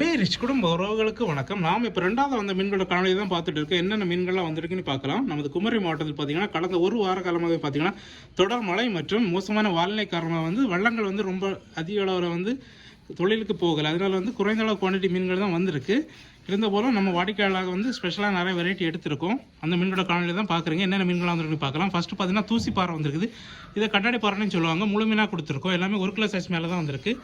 பே rich குடும்ப உறவுகளுக்கு வணக்கம். நாம் இப்போ ரெண்டாவது வந்த மீன்களோட காணொலி தான் பார்த்துட்டு இருக்கோம். என்னென்ன மீன்கள்லாம் வந்திருக்குன்னு பார்க்கலாம். நமது குமரி மாவட்டத்தில் பார்த்தீங்கன்னா கடந்த ஒரு வார காலமாக பார்த்தீங்கன்னா தொடர் மழை மற்றும் மோசமான வானிலை காரணமாக வந்து வள்ளங்கள் வந்து ரொம்ப அதிக அளவில் வந்து தொழிலுக்கு போகலை. அதனால வந்து குறைந்த அளவு குவான்டிட்டி மீன்கள் தான் வந்திருக்கு. இருந்த போலும் நம்ம வாடிக்கையாளராக வந்து ஸ்பெஷலாக நிறைய வெரைட்டி எடுத்திருக்கோம். அந்த மீன்களோட காணொலி தான் பார்க்குறீங்க. என்னென்ன மீன்களாக வந்துருக்கு பார்க்கலாம். ஃபஸ்ட்டு பார்த்தீங்கன்னா தூசி பாறை வந்திருக்குது. இதை கண்ணாடி பாறைன்னு சொல்லுவாங்க. முழு மீனாக கொடுத்துருக்கோம். எல்லாமே ஒரு கிலோ சைஸ் மேலே தான் வந்திருக்கு.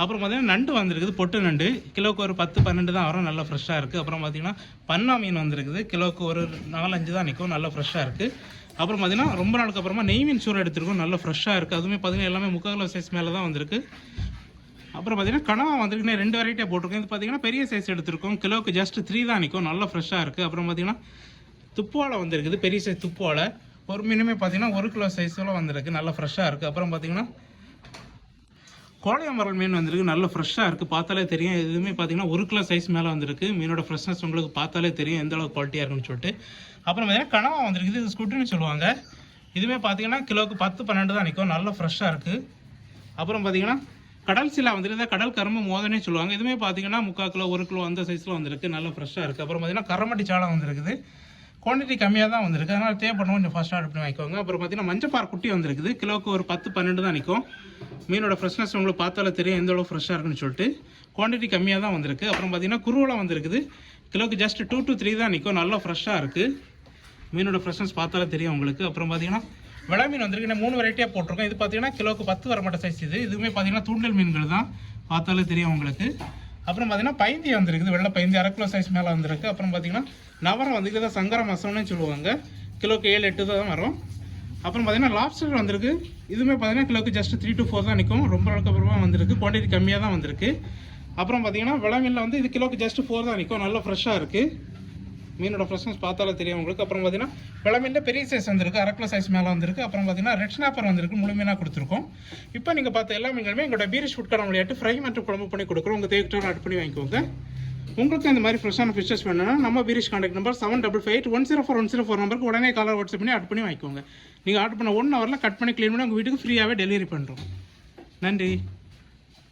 அப்புறம் பார்த்தீங்கன்னா நண்டு வந்திருக்குது. பொட்டு நண்டு. கிலோவுக்கு ஒரு பத்து பன்னெண்டு தான் வரும். நல்லா ஃப்ரெஷ்ஷாக இருக்குது அப்புறம் பார்த்தீங்கன்னா பன்னா மீன் வந்திருக்குது. கிலோவுக்கு ஒரு நாலஞ்சு தான் நிற்கும் நல்லா ஃப்ரெஷ்ஷாக இருக்குது அப்புறம் பார்த்தீங்கன்னா ரொம்ப நாளுக்கு அப்புறமா நெய் மீன் சூறு எடுத்திருக்கோம். நல்லா ஃப்ரெஷ்ஷாக இருக்குது அதுவுமே பார்த்தீங்கன்னா எல்லாமே முக்கால் கிலோ சைஸ் மேலே தான் வந்திருக்கு. அப்புறம் பார்த்தீங்கன்னா கனவா வந்திருக்குன்னு ரெண்டு வெரைட்டியாக போட்டிருக்கோம். இது பார்த்தீங்கன்னா பெரிய சைஸ் எடுத்திருக்கோம். கிலோவுக்கு ஜஸ்ட் த்ரீ தான் நிற்கும் நல்லா ஃப்ரெஷ்ஷாக இருக்குது அப்புறம் பார்த்தீங்கன்னா துப்புவாழை வந்திருக்குது. பெரிய சைஸ் துப்புவாழை ஒரு மீனுமே பார்த்தீங்கன்னா ஒரு கிலோ சைஸில் வந்திருக்கு. நல்லா ஃப்ரெஷ்ஷாக இருக்குது அப்புறம் பார்த்தீங்கன்னா கோழையமரல் மீன் வந்திருக்கு. நல்ல ஃப்ரெஷ்ஷாக இருக்குது பார்த்தாலே தெரியும். எதுவுமே பார்த்தீங்கன்னா ஒரு கிலோ சைஸ் மேலே வந்திருக்கு. மீனோட ஃப்ரெஷ்னஸ் உங்களுக்கு பார்த்தாலே தெரியும். எந்த அளவுக்கு குவாலிட்டியாக இருக்குன்னு சொல்லிட்டு. அப்புறம் பார்த்தீங்கன்னா கனவா வந்திருக்குது. இது ஸ்குட்டுன்னு சொல்லுவாங்க. இதுவுமே பார்த்தீங்கன்னா கிலோவுக்கு பத்து பன்னெண்டு தான் நிற்கும் நல்லா ஃப்ரெஷ்ஷாக இருக்குது அப்புறம் பார்த்தீங்கன்னா கடல் சிலா வந்துருக்கு கடல் கரும்பு மோதனே சொல்லுவாங்க. இதுவுமே பார்த்தீங்கன்னா முக்கால் கிலோ ஒரு கிலோ அந்த சைஸில் வந்திருக்கு. நல்லா ஃப்ரெஷ்ஷாக இருக்குது அப்புறம் பார்த்தீங்கன்னா கரமட்டி சாலம் வந்திருக்குது. குவான்டிட்டி கம்மியாக தான் வந்திருக்கு. அதனால் தேவைப்படும் கொஞ்சம் ஃபஸ்ட் ஆர்டர் பண்ணி வாங்கிக்கோங்க. அப்புறம் பார்த்தீங்கன்னா மஞ்சப்பார் குட்டி வந்திருக்குது. கிலோவுக்கு ஒரு பத்து பன்னெண்டு தான் நிற்கும் மீனோட ஃப்ரெஷ்னஸ் உங்களுக்கு பார்த்தாலே தெரியும். எந்த அளவு ஃப்ரெஷ்ஷாக இருக்குன்னு சொல்லிட்டு. குவான்டிட்டி கம்மியாக தான் வந்திருக்கு. அப்புறம் பார்த்தீங்கன்னா குருவலம் வந்திருக்குது. கிலோவுக்கு ஜஸ்ட் டூ டு த்ரீ தான் நிற்கும் நல்லா ஃப்ரெஷ்ஷாக இருக்குது மீனோட ஃப்ரெஷ்னஸ் பார்த்தாலே தெரியும் உங்களுக்கு. அப்புறம் பார்த்தீங்கன்னா விளா மீன் வந்திருக்கு. நான் மூணு வெரைட்டியாக போட்டிருக்கோம். இது பார்த்தீங்கன்னா கிலோக்கு பத்து வரமாட்ட சைஸ் இது. இதுவுமே பார்த்தீங்கன்னா தூண்டல் மீன்கள் தான். பார்த்தாலே தெரியும் உங்களுக்கு. அப்புறம் பார்த்தீங்கன்னா பைந்தி வந்திருக்குது வெள்ளை பைந்தி அரை கிலோ சைஸ் மேலே வந்திருக்கு. அப்புறம் பார்த்தீங்கன்னா நவரம் வந்து இதை சங்கர மசம்னு சொல்லுவாங்க. கிலோக்கு ஏழு எட்டு தான் வரும். அப்புறம் பார்த்தீங்கன்னா லாப்ஸ்டர் வந்திருக்கு. இதுவுமே பார்த்தீங்கன்னா கிலோக்கு ஜஸ்ட் த்ரீ டு ஃபோர் தான் நிற்கும் ரொம்ப நாளுக்கு அப்புறமா வந்திருக்கு. குவான்டிட்டி கம்மியாக தான் வந்திருக்கு. அப்புறம் பார்த்தீங்கன்னா விளமீனில் வந்து இது கிலோக்கு ஜஸ்ட் ஃபோர் தான் நிற்கும் நல்லா ஃப்ரெஷ்ஷாக இருக்குது மீனோட ஃப்ரெஷ்னஸ் பார்த்தாலே தெரியும் உங்களுக்கு. அப்புறம் பார்த்தீங்கன்னா விளமீனில் பெரிய சைஸ் வந்திருக்கு. அரை கிலோ சைஸ் மேலே வந்திருக்கு. அப்புறம் பார்த்தீங்கன்னா ரெட் ஸ்னாப்பர் வந்திருக்கு. முழுமையாக கொடுத்துருக்கோம். இப்போ நீங்கள் பார்த்த எல்லா மீன்களுமே எங்களோட பீரிஷ் ஃபுட் விளையாட்டு ஃப்ரை மற்றும் குழம்பு பண்ணி கொடுக்குறோம். உங்கள் தேவையான ஆட் பண்ணி வாங்கிக்கோங்க. உங்களுக்கு இந்த மாதிரி ஃப்ரெஷ்ஷான ஃபிஷஸ் வேணும்னா நம்ம பீரிஷ் contact number seven double five one zero four one zero four நம்பருக்கு உடனே காலர் வாட்ஸ்அப் பண்ணி ஆட் பண்ணி வாங்கிக்கோங்க. நீங்கள் ஆட் பண்ண ஒன் ஹவரில் கட் பண்ணி க்ளீன் பண்ணி உங்கள் வீட்டுக்கு ஃப்ரீயாகவே டெலிவரி பண்ணுறோம் நன்றி.